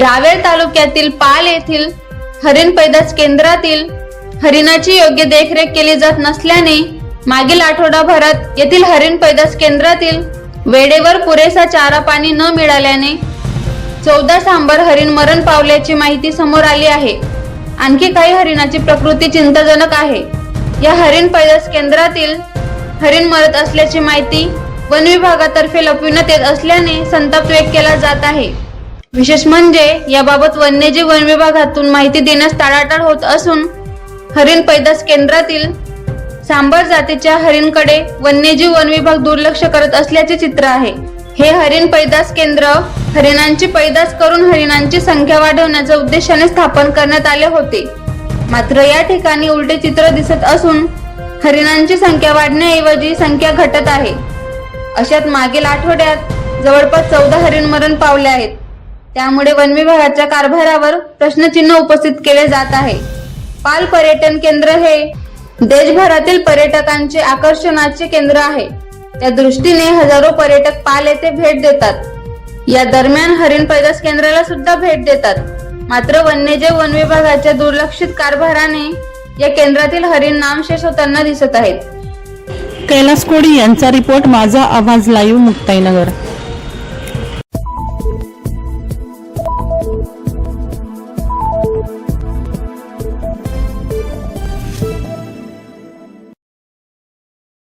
रावेर तालुक्यातील पाल येथील हरिण पैदास केंद्रातील हरिणाची योग्य देखरेख केली जात नसल्याने मागील आठवडाभरात येथील हरिण पैदास केंद्रातील वेळेवर पुरेसा चारा पाणी न मिळाल्याने चौदा सांबर हरिण मरण पावल्याची माहिती समोर आली आहे. आणखी काही हरिणाची प्रकृती चिंताजनक आहे. या हरिण पैदास केंद्रातील हरिण मरत असल्याची माहिती वन विभागातर्फे लपविण्यात येत असल्याने संताप व्यक्त केला जात आहे. विशेष म्हणजे याबाबत वन्यजीव वन विभागातून माहिती देण्यास टाळाटाळ होत असून हरिण पैदास केंद्रातील सांबर जातीच्या हरिणकडे वन्यजीव वन विभाग दुर्लक्ष करत असल्याचे चित्र आहे. हे हरिण पैदास केंद्र हरिणांची पैदास करून हरिणांची संख्या वाढवण्याच्या उद्देशाने स्थापन करण्यात आले होते. मात्र या ठिकाणी उलटे चित्र दिसत असून हरिणांची संख्या वाढण्याऐवजी संख्या घटत आहे. अशात मागील आठवड्यात जवळपास चौदा हरिण मरण पावले आहेत. त्यामुळे वन विभागाच्या कारभारावर प्रश्नचिन्ह उपस्थित केले जात आहे. पाल पर्यटन केंद्र हे देशभरातील पर्यटकांचे आकर्षणाचे केंद्र आहे. त्या दृष्टीने हजारो पर्यटक पाल येथे भेट देतात. या दरम्यान हरिण पैदास केंद्राला सुद्धा भेट देतात. मात्र वन्यजीव वन विभागाच्या दुर्लक्षित कारभाराने या केंद्रातील हरिण नामशेष होताना दिसत आहेत. कैलास कोडी यांचा रिपोर्ट माझा आवाज लाईव्ह मुक्ताईनगर.